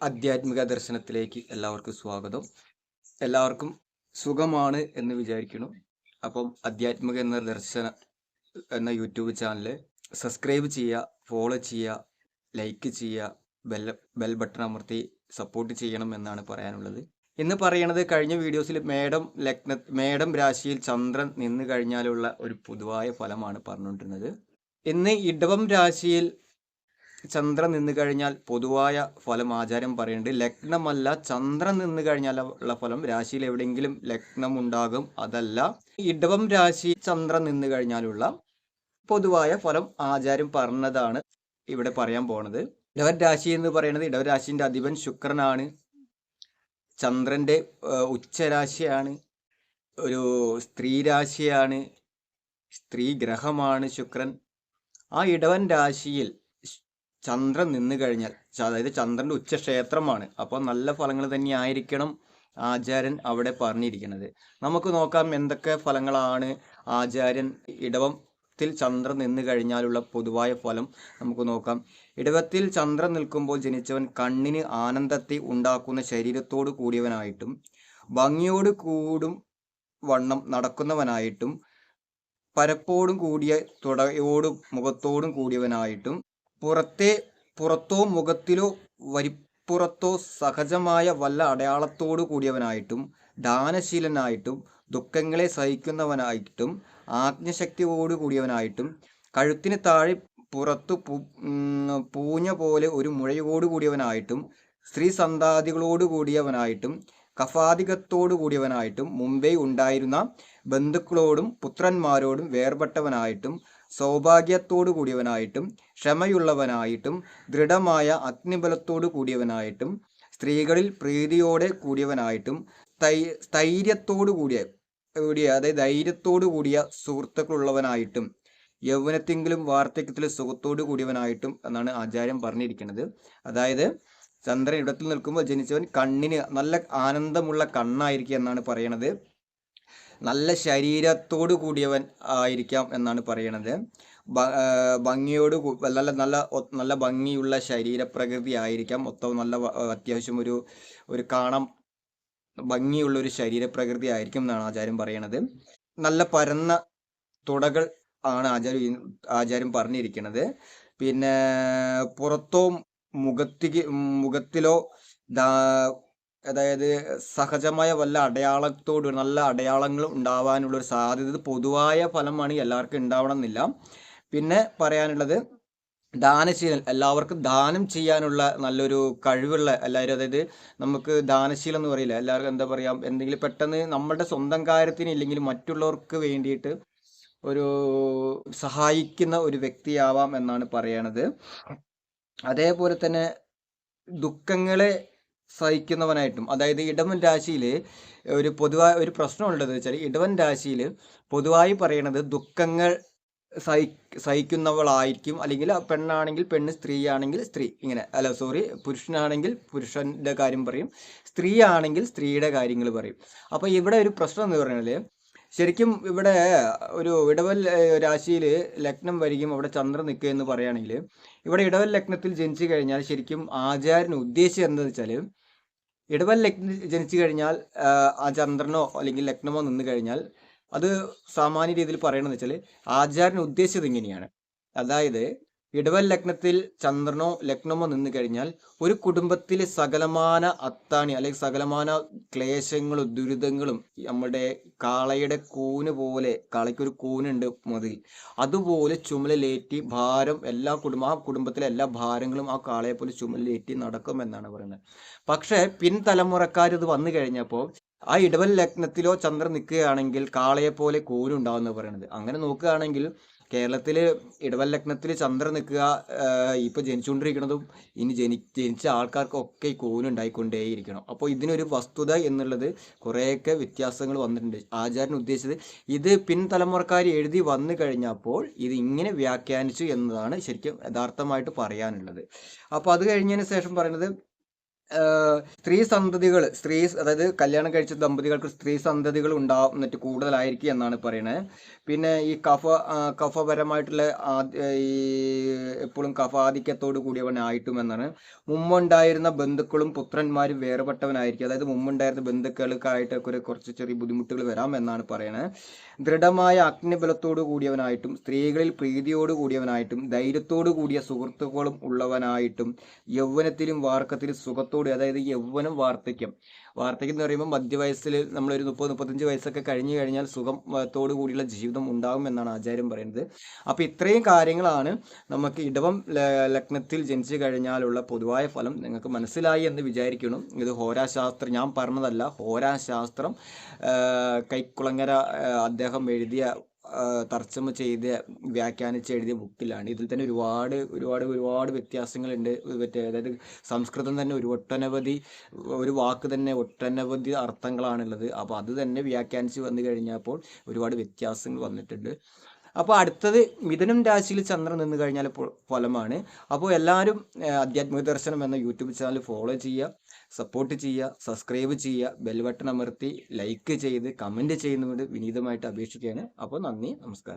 ആധ്യാത്മിക ദർശനത്തിലേക്ക് എല്ലാവർക്കും സ്വാഗതം. എല്ലാവർക്കും സുഖമാണ് എന്ന് വിചാരിക്കുന്നു. അപ്പം ആധ്യാത്മിക എന്ന ദർശന എന്ന യൂട്യൂബ് ചാനൽ സബ്സ്ക്രൈബ് ചെയ്യുക ഫോളോ ചെയ്യുക ലൈക്ക് ചെയ്യുക ബെൽ ബെൽ ബട്ടൺ അമർത്തി സപ്പോർട്ട് ചെയ്യണം എന്നാണ് പറയാനുള്ളത്. ഇന്ന് പറയണത് കഴിഞ്ഞ വീഡിയോസിൽ മേഡം ലഗ്ന മേഡം രാശിയിൽ ചന്ദ്രൻ നിന്ന് കഴിഞ്ഞാലുള്ള ഒരു പൊതുവായ ഫലമാണ് പറഞ്ഞുകൊണ്ടിരുന്നത്. ഇന്ന് ഇടവം രാശിയിൽ ചന്ദ്രൻ നിന്ന് കഴിഞ്ഞാൽ പൊതുവായ ഫലം ആചാരം പറയുന്നുണ്ട് ലഗ്നമല്ല. ചന്ദ്രൻ നിന്ന് കഴിഞ്ഞാൽ ഉള്ള ഫലം രാശിയിൽ എവിടെയെങ്കിലും ലഗ്നം ഉണ്ടാകും. അതല്ല ഇടവം രാശി ചന്ദ്രൻ നിന്ന് കഴിഞ്ഞാലുള്ള പൊതുവായ ഫലം ആചാരം പറഞ്ഞതാണ് ഇവിടെ പറയാൻ പോണത്. ഇടവൻ രാശി എന്ന് പറയുന്നത് ഇടവൻ രാശിന്റെ അധിപൻ ശുക്രനാണ്. ചന്ദ്രന്റെ ഉച്ചരാശിയാണ്. ഒരു സ്ത്രീ രാശിയാണ്. സ്ത്രീ ഗ്രഹമാണ് ശുക്രൻ. ആ ഇടവൻ രാശിയിൽ ചന്ദ്രൻ നിന്ന് കഴിഞ്ഞാൽ അതായത് ചന്ദ്രന്റെ ഉച്ചക്ഷേത്രമാണ്. അപ്പോൾ നല്ല ഫലങ്ങൾ തന്നെ ആയിരിക്കണം ആചാര്യൻ അവിടെ പറഞ്ഞിരിക്കുന്നത്. നമുക്ക് നോക്കാം എന്തൊക്കെ ഫലങ്ങളാണ് ആചാര്യൻ ഇടവത്തിൽ ചന്ദ്രൻ നിന്ന് കഴിഞ്ഞാലുള്ള പൊതുവായ ഫലം നമുക്ക് നോക്കാം. ഇടവത്തിൽ ചന്ദ്രൻ നിൽക്കുമ്പോൾ ജനിച്ചവൻ കണ്ണിന് ആനന്ദത്തെ ഉണ്ടാക്കുന്ന ശരീരത്തോട് കൂടിയവനായിട്ടും ഭംഗിയോട് കൂടും വണ്ണം നടക്കുന്നവനായിട്ടും പരപ്പോടും കൂടിയ തുടയോടും മുഖത്തോടും കൂടിയവനായിട്ടും പുറത്തെ പുറത്തോ മുഖത്തിലോ വരിപ്പുറത്തോ സഹജമായ വല്ല അടയാളത്തോടു കൂടിയവനായിട്ടും ദാനശീലനായിട്ടും ദുഃഖങ്ങളെ സഹിക്കുന്നവനായിട്ടും ആജ്ഞശക്തിയോടു കൂടിയവനായിട്ടും കഴുത്തിന് താഴെ പുറത്തു പൂഞ്ഞ പോലെ ഒരു മുഴയോടു കൂടിയവനായിട്ടും സ്ത്രീ സന്താതികളോടു കൂടിയവനായിട്ടും കഫാധികത്തോടു കൂടിയവനായിട്ടും മുമ്പേ ഉണ്ടായിരുന്ന ബന്ധുക്കളോടും പുത്രന്മാരോടും വേർപെട്ടവനായിട്ടും സൗഭാഗ്യത്തോടു കൂടിയവനായിട്ടും ക്ഷമയുള്ളവനായിട്ടും ദൃഢമായ അഗ്നിബലത്തോടു കൂടിയവനായിട്ടും സ്ത്രീകളിൽ പ്രീതിയോടെ കൂടിയവനായിട്ടും സ്ഥൈ സ്ഥൈര്യത്തോടു കൂടിയ കൂടിയ അതായത് ധൈര്യത്തോടു കൂടിയ സുഹൃത്തുക്കളുള്ളവനായിട്ടും യൗവനത്തെങ്കിലും വാർദ്ധക്യത്തിൽ സുഖത്തോടു കൂടിയവനായിട്ടും എന്നാണ് ആചാര്യം പറഞ്ഞിരിക്കുന്നത്. അതായത് ചന്ദ്രൻ ഇടത്തിൽ നിൽക്കുമ്പോൾ ജനിച്ചവൻ കണ്ണിന് നല്ല ആനന്ദമുള്ള കണ്ണായിരിക്കും എന്നാണ് പറയണത്. നല്ല ശരീരത്തോടു കൂടിയവൻ ആയിരിക്കാം എന്നാണ് പറയണത്. ഭംഗിയോട് നല്ല നല്ല നല്ല ഭംഗിയുള്ള ശരീരപ്രകൃതി ആയിരിക്കാം. മൊത്തം നല്ല അത്യാവശ്യം ഒരു ഒരു കാണാൻ ഭംഗിയുള്ള ഒരു ശരീരപ്രകൃതി ആയിരിക്കും എന്നാണ് ആചാര്യം പറയണത്. നല്ല പരന്ന തുടകൾ ആണ് ആചാര്യം ആചാര്യം പറഞ്ഞിരിക്കുന്നത് പിന്നെ പുറത്തോ മുഖത്തിക്ക് മുഖത്തിലോ അതായത് സഹജമായ വല്ല അടയാളത്തോട് നല്ല അടയാളങ്ങൾ ഉണ്ടാവാനുള്ള ഒരു സാധ്യത പൊതുവായ ഫലമാണ് എല്ലാവർക്കും ഉണ്ടാവണം എന്നില്ല പിന്നെ പറയാനുള്ളത് ദാനശീലൻ എല്ലാവർക്കും ദാനം ചെയ്യാനുള്ള നല്ലൊരു കഴിവുള്ള എല്ലാവരും അതായത് നമുക്ക് ദാനശീലം എന്ന് പറയില്ല എല്ലാവർക്കും എന്താ പറയാ എന്തെങ്കിലും പെട്ടെന്ന് നമ്മുടെ സ്വന്തം കാര്യത്തിന് ഇല്ലെങ്കിൽ മറ്റുള്ളവർക്ക് വേണ്ടിയിട്ട് ഒരു സഹായിക്കുന്ന ഒരു വ്യക്തിയാവാം എന്നാണ് പറയണത്. അതേപോലെ തന്നെ ദുഃഖങ്ങളെ സഹിക്കുന്നവനായിട്ടും അതായത് ഇടവൻ രാശിയിൽ ഒരു പൊതുവായ ഒരു പ്രശ്നമുള്ളത് വെച്ചാൽ ഇടവൻ രാശിയിൽ പൊതുവായി പറയണത് ദുഃഖങ്ങൾ സഹി സഹിക്കുന്നവളായിരിക്കും. അല്ലെങ്കിൽ പെണ്ണാണെങ്കിൽ പെണ്ണ് സ്ത്രീയാണെങ്കിൽ സ്ത്രീ. ഇങ്ങനെ. അല്ല സോറി പുരുഷനാണെങ്കിൽ പുരുഷന്റെ കാര്യം പറയും. സ്ത്രീ ആണെങ്കിൽ സ്ത്രീയുടെ കാര്യങ്ങൾ പറയും. അപ്പോൾ ഇവിടെ ഒരു പ്രശ്നം എന്ന് പറയുന്നത് ശരിക്കും ഇവിടെ ഒരു ഇടവൽ രാശിയിൽ ലഗ്നം വരികയും അവിടെ ചന്ദ്രൻ നിൽക്കുക എന്ന് പറയുകയാണെങ്കിൽ ഇവിടെ ഇടവൽ ലഗ്നത്തിൽ ജനിച്ചു കഴിഞ്ഞാൽ ശരിക്കും ആചാരന് ഉദ്ദേശിച്ചത് എന്താണെന്ന് വെച്ചാൽ ഇടവൽ ലഗ്ന ജനിച്ചു കഴിഞ്ഞാൽ ആ, ചന്ദ്രനോ അല്ലെങ്കിൽ ലഗ്നമോ നിന്ന് കഴിഞ്ഞാൽ അത് സാമാന്യ രീതിയിൽ പറയണമെന്ന് വെച്ചാൽ ആചാര്യൻ ഉദ്ദേശിച്ചത് ഇങ്ങനെയാണ്. അതായത് ഇടവൽ ലഗ്നത്തിൽ ചന്ദ്രനോ ലഗ്നമോ നിന്ന് കഴിഞ്ഞാൽ ഒരു കുടുംബത്തിലെ സകലമാന അത്താണി അല്ലെങ്കിൽ സകലമാന ക്ലേശങ്ങളും ദുരിതങ്ങളും നമ്മുടെ കാളയുടെ കൂന് പോലെ കാളയ്ക്കൊരു കൂനുണ്ട് മതിൽ. അതുപോലെ ചുമലിലേറ്റി ഭാരം എല്ലാ കുടുംബ ആ കുടുംബത്തിലെ എല്ലാ ഭാരങ്ങളും ആ കാളയെ പോലെ ചുമലിലേറ്റി നടക്കുമെന്നാണ് പറയുന്നത്. പക്ഷേ പിൻതലമുറക്കാർ ഇത് വന്നു കഴിഞ്ഞപ്പോൾ ആ ഇടവൽ ലഗ്നത്തിലോ ചന്ദ്രൻ നിൽക്കുകയാണെങ്കിൽ കാളയെ പോലെ കൂനുണ്ടാവുന്ന പറയുന്നത്. അങ്ങനെ നോക്കുകയാണെങ്കിൽ കേരളത്തിൽ ഇടവൽ ലഗ്നത്തിൽ ചന്ദ്രൻ നിൽക്കുക ഇപ്പോൾ ജനിച്ചുകൊണ്ടിരിക്കുന്നതും ഇനി ജനി ജനിച്ച ആൾക്കാർക്കൊക്കെ ഈ കൂനുണ്ടായിക്കൊണ്ടേയിരിക്കണം അപ്പോൾ ഇതിനൊരു വസ്തുത എന്നുള്ളത് കുറേയൊക്കെ വ്യത്യാസങ്ങൾ വന്നിട്ടുണ്ട്. ആചാര്യൻ ഉദ്ദേശിച്ചത് ഇത് പിൻതലമുറക്കാർ എഴുതി വന്നു കഴിഞ്ഞപ്പോൾ ഇത് ഇങ്ങനെ വ്യാഖ്യാനിച്ചു എന്നതാണ് ശരിക്കും യഥാർത്ഥമായിട്ട് പറയാനുള്ളത്. അപ്പോൾ അത് കഴിഞ്ഞതിന് ശേഷം പറയുന്നത് സ്ത്രീ സന്തതികൾ സ്ത്രീ അതായത് കല്യാണം കഴിച്ച ദമ്പതികൾക്ക് സ്ത്രീ സന്തതികൾ ഉണ്ടാവുന്നിട്ട് കൂടുതലായിരിക്കും എന്നാണ് പറയുന്നത് പിന്നെ ഈ കഫ കഫപരമായിട്ടുള്ള ഈ എപ്പോഴും കഫാധിക്യത്തോട് കൂടിയവനായിട്ടും എന്നാണ്. മുമ്പുണ്ടായിരുന്ന ബന്ധുക്കളും പുത്രന്മാരും വേർപെട്ടവനായിരിക്കും. അതായത് മുമ്പുണ്ടായിരുന്ന ബന്ധുക്കൾക്കായിട്ടൊക്കെ ഒരു കുറച്ച് ചെറിയ ബുദ്ധിമുട്ടുകൾ വരാം എന്നാണ് പറയുന്നത് ദൃഢമായ അഗ്നിബലത്തോട് കൂടിയവനായിട്ടും സ്ത്രീകളിൽ പ്രീതിയോട് കൂടിയവനായിട്ടും ധൈര്യത്തോട് കൂടിയ സുഹൃത്തുക്കളും ഉള്ളവനായിട്ടും യൗവനത്തിലും വാർക്കത്തിലും സുഖത്തോട് അതായത് യൗവനം വാർദ്ധക്യം. വാർദ്ധക്യം എന്ന് പറയുമ്പോൾ മധ്യവയസ്സിൽ നമ്മളൊരു മുപ്പത് മുപ്പത്തഞ്ച് വയസ്സൊക്കെ കഴിഞ്ഞു കഴിഞ്ഞാൽ സുഖത്തോടു കൂടിയുള്ള ജീവിതം ഉണ്ടാകും എന്നാണ് ആചാര്യം പറയുന്നത്. അപ്പോൾ ഇത്രയും കാര്യങ്ങളാണ് നമുക്ക് ഇടവം ലഗ്നത്തിൽ ജനിച്ചു കഴിഞ്ഞാലുള്ള പൊതുവായ ഫലം. നിങ്ങൾക്ക് മനസ്സിലായി എന്ന് വിചാരിക്കണം ഇത് ഹോരാശാസ്ത്രം ഞാൻ പറഞ്ഞതല്ല ഹോരാശാസ്ത്രം കൈക്കുളങ്ങര അദ്ദേഹം എഴുതിയ തർജമ ചെയ്ത് വ്യാഖ്യാനിച്ച് എഴുതിയ ബുക്കിലാണ്. ഇതിൽ തന്നെ ഒരുപാട് ഒരുപാട് ഒരുപാട് വ്യത്യാസങ്ങളുണ്ട്. മറ്റേ അതായത് സംസ്കൃതം തന്നെ ഒരു ഒട്ടനവധി ഒരു വാക്ക് തന്നെ ഒട്ടനവധി അർത്ഥങ്ങളാണുള്ളത്. അപ്പോൾ അത് തന്നെ വ്യാഖ്യാനിച്ച് വന്നു കഴിഞ്ഞപ്പോൾ ഒരുപാട് വ്യത്യാസങ്ങൾ വന്നിട്ടുണ്ട്. അപ്പോൾ അടുത്തത് മിഥുനം രാശിയിൽ ചന്ദ്രൻ നിന്ന് കഴിഞ്ഞാൽ ഫലമാണ്. അപ്പോൾ എല്ലാവരും ആധ്യാത്മിക ദർശനം എന്ന യൂട്യൂബ് ചാനൽ ഫോളോ ചെയ്യുക സപ്പോർട്ട് ചെയ്യുക സബ്സ്ക്രൈബ് ചെയ്യുക ബെൽബട്ടൺ അമർത്തി ലൈക്ക് ചെയ്ത് കമന്റ് ചെയ്യുന്നതുകൊണ്ട് വിനീതമായിട്ട് അപേക്ഷിക്കുകയാണ്. അപ്പോൾ നന്ദി നമസ്കാരം.